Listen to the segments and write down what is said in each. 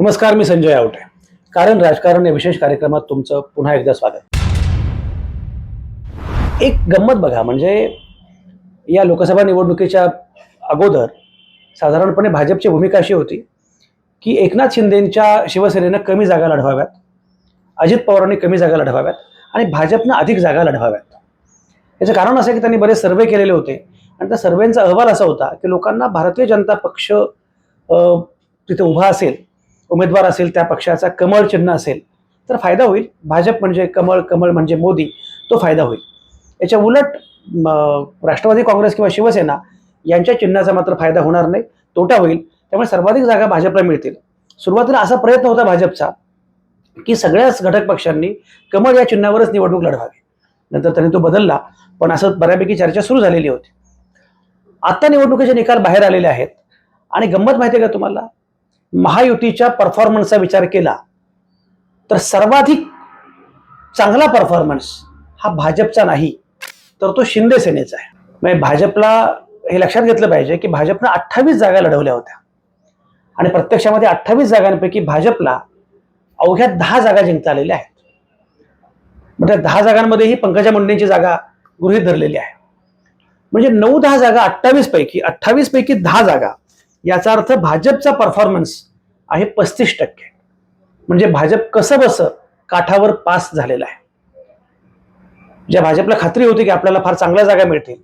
नमस्कार मी संजय आवटे. कारण राजकारण या विशेष कार्यक्रमात तुमचं पुन्हा एकदा स्वागत. एक गंमत बघा म्हणजे या लोकसभा निवडणुकीच्या अगोदर साधारणपणे भाजपची भूमिका अशी होती की एकनाथ शिंदेंच्या शिवसेनेनं कमी जागा लढवाव्यात अजित पवारांनी कमी जागा लढवाव्यात आणि भाजपनं अधिक जागा लढवाव्यात. याचं कारण असं की त्यांनी बरेच सर्वे केलेले होते आणि त्या सर्वेंचा अहवाल असा होता की लोकांना भारतीय जनता पक्ष तिथे उभा असेल उमेदवार असेल त्या पक्षाचा कमळ चिन्ह असेल तर फायदा होईल. भाजप म्हणजे कमळ कमळ म्हणजे मोदी तो फायदा होईल. याच्या उलट राष्ट्रवादी काँग्रेस किंवा शिवसेना यांच्या चिन्हाचा मात्र फायदा होणार नाही तोटा होईल. त्यामुळे सर्वाधिक जागा भाजपला मिळतील. सुरुवातीला असा प्रयत्न होता भाजपचा की सगळ्याच घटक पक्षांनी कमळ या चिन्हावरच निवडणूक लढवावी. नंतर त्यांनी तो बदलला पण असं बऱ्यापैकी चर्चा सुरू झालेली होती. आता निवडणुकीचे निकाल बाहेर आलेले आहेत. आणि गंमत माहिती आहे का तुम्हाला? महायुतीच्या परफॉर्मन्सचा विचार केला तर सर्वाधिक चांगला परफॉर्मन्स हा भाजपचा नाही तर तो शिंदे सेनेचा आहे. म्हणजे भाजपला हे लक्षात घेतलं पाहिजे की भाजपनं अठ्ठावीस जागा लढवल्या होत्या. आणि प्रत्यक्षामध्ये अठ्ठावीस जागांपैकी भाजपला अवघ्या दहा जागा जिंकता आलेल्या आहेत. म्हणजे दहा जागांमध्येही पंकजा मुंडेंची जागा गृहीत धरलेली आहे. म्हणजे नऊ दहा जागा अठ्ठावीस पैकी अठ्ठावीस पैकी दहा जागा याचा अर्थ भाजपचा परफॉर्मन्स आहे पस्तीस टक्के. म्हणजे भाजप कसं बसं काठावर पास झालेला आहे. ज्या भाजपला खात्री होती की आपल्याला फार चांगल्या जागा मिळतील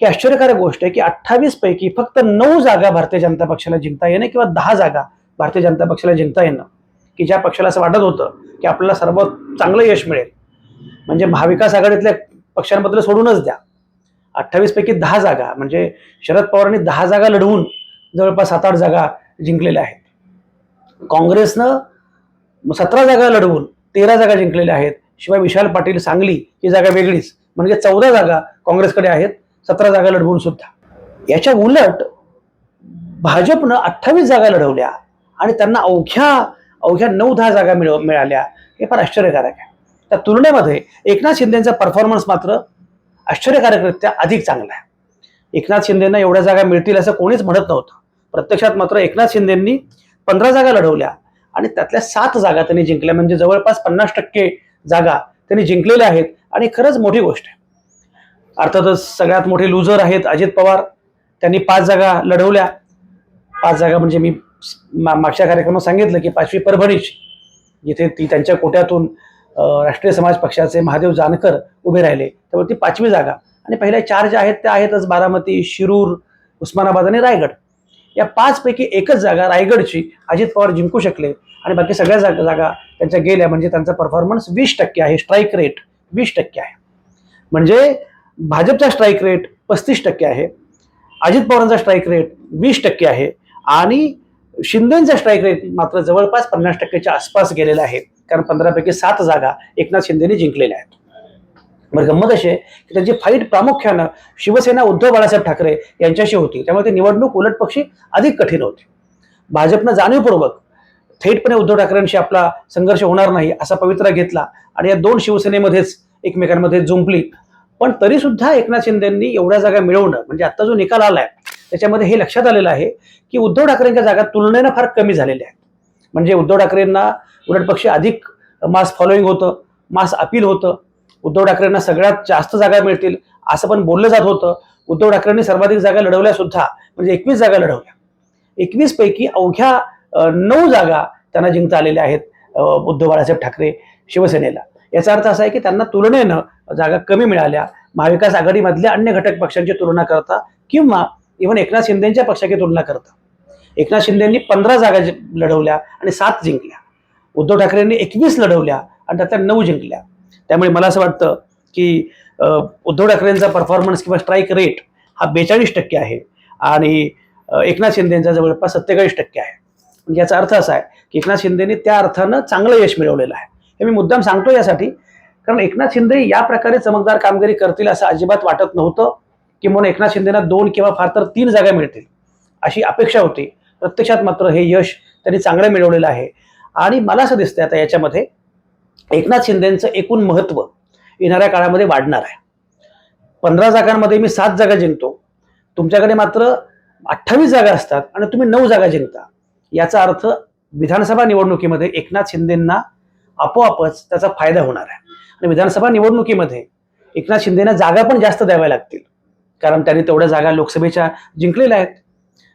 ही आश्चर्यकारक गोष्ट आहे की अठ्ठावीस पैकी फक्त नऊ जागा भारतीय जनता पक्षाला जिंकता येणं किंवा दहा जागा भारतीय जनता पक्षाला जिंकता येणं की ज्या पक्षाला असं वाटत होतं की आपल्याला सर्व चांगलं यश मिळेल. म्हणजे महाविकास आघाडीतल्या पक्षांबद्दल सोडूनच द्या. अठ्ठावीस पैकी दहा जागा म्हणजे शरद पवारांनी दहा जागा लढवून जवळपास सात आठ जागा जिंकलेल्या आहेत. काँग्रेसनं सतरा जागा लढवून तेरा जागा जिंकलेल्या आहेत. शिवाय विशाल पाटील सांगली ही जागा वेगळीच. म्हणजे चौदा जागा काँग्रेसकडे आहेत. सतरा जागा लढवून सुद्धा. याच्या उलट भाजपनं अठ्ठावीस जागा लढवल्या आणि त्यांना अवघ्या अवघ्या नऊ दहा जागा मिळव मिळाल्या. हे फार आश्चर्यकारक आहे. त्या तुलनेमध्ये एकनाथ शिंदेचा परफॉर्मन्स मात्र आश्चर्यकारकरित्या अधिक चांगला आहे. एकनाथ शिंदेना एवढ्या जागा मिळतील असं कोणीच म्हणत नव्हतं. प्रत्यक्षात मात्र एकनाथ शिंदेंनी पंधरा जागा लढवल्या आणि त्यातल्या सात जागा त्यांनी जिंकल्या. म्हणजे जवळपास पन्नास टक्के जागा त्यांनी जिंकलेल्या आहेत. आणि खरंच मोठी गोष्ट आहे. अर्थातच सगळ्यात मोठे लुझर आहेत अजित पवार. त्यांनी पाच जागा लढवल्या. पाच जागा म्हणजे मी मा- मागच्या कार्यक्रमात सांगितलं की पाचवी परभणीची. जिथे ती त्यांच्या कोट्यातून राष्ट्रीय समाज पक्षाचे महादेव जानकर उभे राहिले. त्यामुळे ती पाचवी जागा. आणि पहिल्या चार ज्या आहेत त्या आहेतच बारामती शिरूर उस्मानाबाद आणि रायगड. या पाचपैकी एकच जागा रायगडची अजित पवार जिंकू शकले. आणि बाकी सगळ्या जागा जागा त्यांच्या गेल्या म्हणजे त्यांचा परफॉर्मन्स वीस टक्के आहे. स्ट्राईक रेट वीस टक्के आहे. म्हणजे भाजपचा स्ट्राईक रेट पस्तीस टक्के आहे. अजित पवारांचा स्ट्राईक रेट वीस टक्के आहे. आणि शिंदेचा स्ट्राईक रेट मात्र जवळपास पन्नास टक्क्याच्या आसपास गेलेला आहे. कारण पंधरापैकी सात जागा एकनाथ शिंदेने जिंकलेल्या आहेत. बरं गंमत अशी आहे की त्यांची फाईट प्रामुख्यानं शिवसेना उद्धव बाळासाहेब ठाकरे यांच्याशी होती. त्यामुळे ती निवडणूक उलटपक्षी अधिक कठीण होती. भाजपनं जाणीवपूर्वक थेटपणे उद्धव ठाकरेंशी आपला संघर्ष होणार नाही असा पवित्रा घेतला आणि या दोन शिवसेनेमध्येच एकमेकांमध्ये जुंपली. पण तरी सुद्धा एकनाथ शिंदेंनी एवढ्या जागा मिळवणं म्हणजे आता जो निकाल आलाय त्याच्यामध्ये हे लक्षात आलेलं आहे की उद्धव ठाकरेंच्या जागा तुलनेनं फार कमी झालेल्या आहेत. म्हणजे उद्धव ठाकरेंना उलटपक्षी अधिक मास फॉलोईंग होतं मास अपील होतं उद्धव ठाकरेंना सगळ्यात जास्त जागा मिळतील असं पण बोललं जात होतं. उद्धव ठाकरेंनी सर्वाधिक जागा लढवल्या सुद्धा. म्हणजे एकवीस जागा लढवल्या. एकवीस पैकी अवघ्या नऊ जागा त्यांना जिंकता आलेल्या आहेत उद्धव बाळासाहेब ठाकरे शिवसेनेला. याचा अर्थ असा आहे की त्यांना तुलनेनं जागा कमी मिळाल्या. महाविकास आघाडीमधल्या अन्य घटक पक्षांची तुलना करता किंवा इव्हन एकनाथ शिंदेच्या पक्षाची तुलना करता. एकनाथ शिंदेंनी पंधरा जागा लढवल्या आणि सात जिंकल्या. उद्धव ठाकरेंनी एकवीस लढवल्या आणि त्यातल्या नऊ जिंकल्या. त्यामुळे मला असं वाटतं की उद्धव ठाकरेंचा परफॉर्मन्स किंवा स्ट्राईक रेट हा बेचाळीस टक्के आहे. आणि एकनाथ शिंदेचा जवळपास सत्तेचाळीस टक्के आहे. म्हणजे याचा अर्थ असा आहे की एकनाथ शिंदेने त्या अर्थानं चांगलं यश मिळवलेलं आहे. हे मी मुद्दाम सांगतो यासाठी. कारण एकनाथ शिंदे या प्रकारे चमकदार कामगिरी करतील असं अजिबात वाटत नव्हतं की म्हणून एकनाथ शिंदेना दोन किंवा फार तर तीन जागा मिळतील. अशी अपेक्षा होती. प्रत्यक्षात मात्र हे यश त्यांनी चांगलं मिळवलेलं आहे. आणि मला असं दिसतंय आता याच्यामध्ये एकनाथ शिंदेचं एकूण महत्त्व येणाऱ्या काळामध्ये वाढणार आहे. पंधरा जागांमध्ये मी सात जागा जिंकतो. तुमच्याकडे मात्र अठ्ठावीस जागा असतात आणि तुम्ही नऊ जागा जिंकता. याचा अर्थ विधानसभा निवडणुकीमध्ये एकनाथ शिंदेंना आपोआपच त्याचा फायदा होणार आहे. आणि विधानसभा निवडणुकीमध्ये एकनाथ शिंदेना जागा पण जास्त द्याव्या लागतील. कारण त्यांनी तेवढ्या जागा लोकसभेच्या जिंकलेल्या आहेत.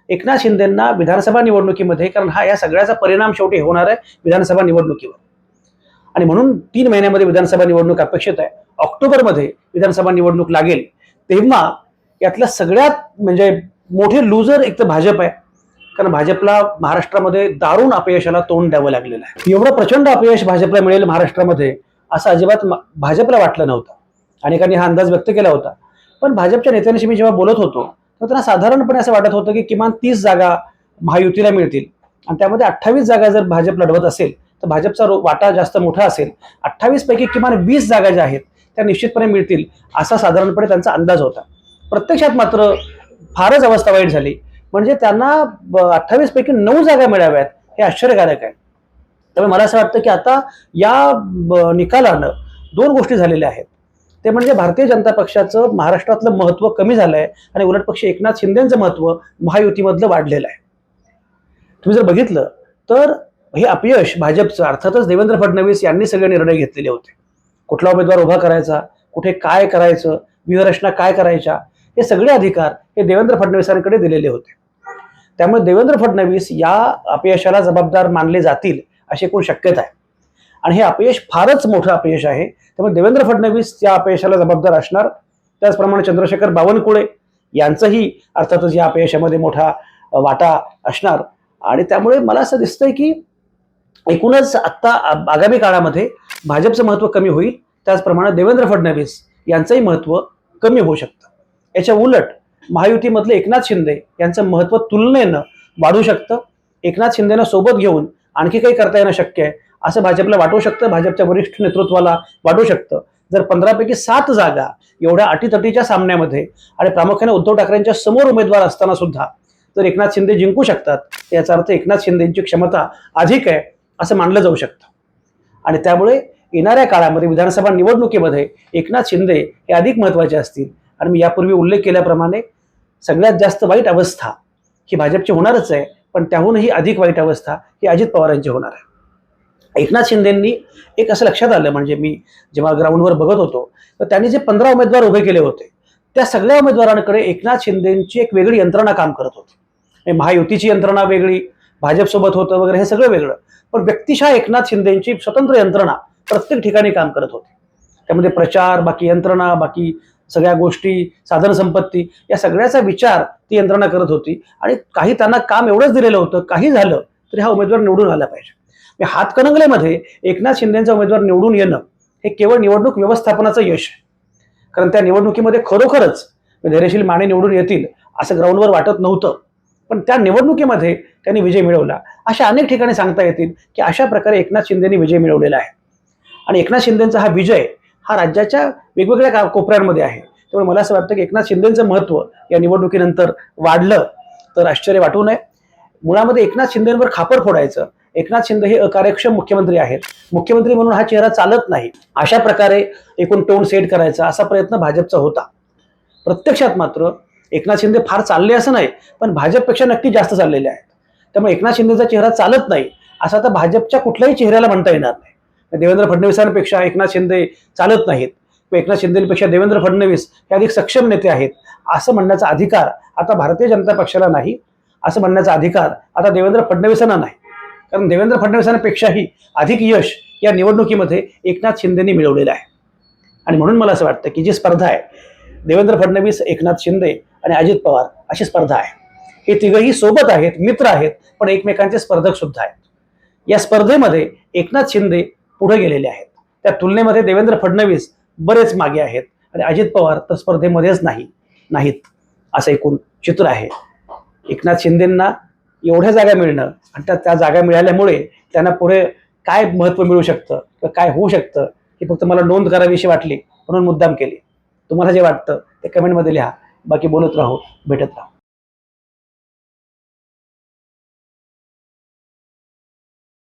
एकनाथ शिंदेंना विधानसभा निवडणुकीमध्ये कारण हा या सगळ्याचा परिणाम शेवटी होणार आहे विधानसभा निवडणुकीवर. आणि म्हणून तीन महिन्यामध्ये विधानसभा निवडणूक अपेक्षित आहे. ऑक्टोबरमध्ये विधानसभा निवडणूक लागेल तेव्हा यातल्या सगळ्यात म्हणजे मोठे लुजर एक तर भाजप आहे. कारण भाजपला महाराष्ट्रामध्ये दारुण अपयशाला तोंड द्यावं लागलेलं आहे. एवढं प्रचंड अपयश भाजपला मिळेल महाराष्ट्रामध्ये असं अजिबात भाजपला वाटलं नव्हतं. अनेकांनी हा अंदाज व्यक्त केला होता. पण भाजपच्या नेत्यांशी मी जेव्हा बोलत होतो तेव्हा त्यांना साधारणपणे असं वाटत होतं की किमान तीस जागा महायुतीला मिळतील. आणि त्यामध्ये अठ्ठावीस जागा जर भाजप लढवत असेल तर भाजपचा रो- वाटा जास्त मोठा असेल अठ्ठावीस पैकी किमान वीस जागा ज्या आहेत त्या निश्चितपणे मिळतील असा साधारणपणे त्यांचा अंदाज होता. प्रत्यक्षात मात्र फारच अवस्था वाईट झाली. म्हणजे त्यांना अठ्ठावीस पैकी नऊ जागा मिळाव्यात हे आश्चर्यकारक आहे. त्यामुळे मला असं वाटतं की आता या निकालानं दोन गोष्टी झालेल्या आहेत. ते म्हणजे भारतीय जनता पक्षाचं महाराष्ट्रातलं महत्त्व कमी झालं आहे आणि उलट पक्ष एकनाथ शिंदेचं महत्त्व महायुतीमधलं वाढलेलं आहे. तुम्ही जर बघितलं तर हे अपयश भाजपचं अर्थातच देवेंद्र फडणवीस यांनी सगळे निर्णय घेतलेले होते. कुठला उमेदवार उभा करायचा कुठे काय करायचं व्यूहरचना काय करायच्या हे सगळे अधिकार हे देवेंद्र फडणवीसांकडे दिलेले होते. त्यामुळे देवेंद्र फडणवीस या अपयशाला जबाबदार मानले जातील अशी एकूण शक्यता आहे. आणि हे अपयश फारच मोठं अपयश आहे. त्यामुळे देवेंद्र फडणवीस या अपयशाला जबाबदार असणार त्याचप्रमाणे चंद्रशेखर बावनकुळे यांचंही अर्थातच या अपयशामध्ये मोठा वाटा असणार. आणि त्यामुळे मला असं दिसतंय की एकूणच आत्ता आगामी काळामध्ये भाजपचं महत्त्व कमी होईल त्याचप्रमाणे देवेंद्र फडणवीस यांचंही महत्त्व कमी होऊ शकतं. याच्या उलट महायुतीमधले एकनाथ शिंदे यांचं महत्त्व तुलनेनं वाढू शकतं. एकनाथ शिंदेनं सोबत घेऊन आणखी काही करता येणं शक्य आहे असं भाजपला वाटू शकतं. भाजपच्या वरिष्ठ नेतृत्वाला वाटू शकतं. जर पंधरापैकी सात जागा एवढ्या अटीतटीच्या सामन्यामध्ये आणि प्रामुख्याने उद्धव ठाकरेंच्या समोर उमेदवार असताना सुद्धा जर एकनाथ शिंदे जिंकू शकतात याचा अर्थ एकनाथ शिंदेची क्षमता अधिक आहे. असं मानलं जाऊ शकतं. आणि त्यामुळे येणाऱ्या काळामध्ये विधानसभा निवडणुकीमध्ये एकनाथ शिंदे हे अधिक महत्त्वाचे असतील. आणि मी यापूर्वी उल्लेख केल्याप्रमाणे सगळ्यात जास्त वाईट अवस्था ही भाजपची होणारच आहे पण त्याहूनही अधिक वाईट अवस्था ही अजित पवारांची होणार आहे. एकनाथ शिंदेंनी एक असं लक्षात आलं म्हणजे मी जेव्हा ग्राउंडवर बघत होतो तर त्यांनी जे पंधरा उमेदवार उभे केले होते त्या सगळ्या उमेदवारांकडे एकनाथ शिंदेंची एक वेगळी यंत्रणा काम करत होती. म्हणजे महायुतीची यंत्रणा वेगळी भाजपसोबत होतं वगैरे हे सगळं वेगळं. पण व्यक्तिशः एकनाथ शिंदेची स्वतंत्र यंत्रणा प्रत्येक ठिकाणी काम करत होती. त्यामध्ये प्रचार बाकी यंत्रणा बाकी सगळ्या गोष्टी साधनसंपत्ती या सगळ्याचा विचार ती यंत्रणा करत होती. आणि काही त्यांना काम एवढंच दिलेलं होतं काही झालं तरी हा उमेदवार निवडून आला पाहिजे. हातकणंगलेमध्ये एकनाथ शिंदेचा उमेदवार निवडून येणं हे केवळ निवडणूक व्यवस्थापनाचं यश आहे. कारण त्या निवडणुकीमध्ये खरोखरच धैर्यशील माने निवडून येतील असं ग्राउंडवर वाटत नव्हतं. पण त्या निवडणुकीमध्ये त्यांनी विजय मिळवला. अशा अनेक ठिकाणी सांगता येतील की अशा प्रकारे एकनाथ शिंदेनी विजय मिळवलेला आहे. आणि एकनाथ शिंदेंचा हा विजय हा राज्याच्या वेगवेगळ्या का- कोपऱ्यांमध्ये आहे. त्यामुळे मला असं वाटतं की एकनाथ शिंदेचं महत्त्व या निवडणुकीनंतर वाढलं तर आश्चर्य वाटू नये. मुळामध्ये एकनाथ शिंदेवर खापर फोडायचं. एकनाथ शिंदे हे अकार्यक्षम मुख्यमंत्री आहेत. मुख्यमंत्री म्हणून हा चेहरा चालत नाही. अशा प्रकारे एकूण टोन सेट करायचा असा प्रयत्न भाजपचा होता. प्रत्यक्षात मात्र एकनाथ शिंदे फार चालले असं नाही पण भाजपपेक्षा नक्की जास्त चाललेले आहेत. त्यामुळे एकनाथ शिंदेचा चेहरा चालत नाही असं आता भाजपच्या कुठल्याही चेहऱ्याला म्हणता येणार नाही. देवेंद्र फडणवीसांपेक्षा एकनाथ शिंदे चालत नाहीत. एकनाथ शिंदेपेक्षा देवेंद्र फडणवीस हे अधिक सक्षम नेते आहेत असं म्हणण्याचा अधिकार आता भारतीय जनता पक्षाला नाही असं म्हणण्याचा अधिकार आता देवेंद्र फडणवीसांना नाही. कारण देवेंद्र फडणवीसांपेक्षाही अधिक यश या निवडणुकीमध्ये एकनाथ शिंदेनी मिळवलेलं आहे. आणि म्हणून मला असं वाटतं की जी स्पर्धा आहे देवेंद्र फडणवीस एकनाथ शिंदे आणि अजित पवार अशी स्पर्धा आहे. हे तिघही सोबत आहेत मित्र आहेत पण एकमेकांचे स्पर्धक सुद्धा आहेत. या स्पर्धेमध्ये एकनाथ शिंदे पुढे गेलेले आहेत. त्या तुलनेमध्ये देवेंद्र फडणवीस बरेच मागे आहेत आणि अजित पवार तर स्पर्धेमध्येच नाही नाहीत असं एकूण चित्र आहे. एकनाथ शिंदेंना एवढ्या जागा मिळणं आणि त्या त्या जागा मिळाल्यामुळे त्यांना पुढे काय महत्त्व मिळू शकतं किंवा काय होऊ शकतं हे फक्त मला नोंद करावीशी वाटली म्हणून मुद्दाम केली. तुम्हाला जे वाटतं ते कमेंटमध्ये लिहा. बाकी बोलत राहू भेटत राहू.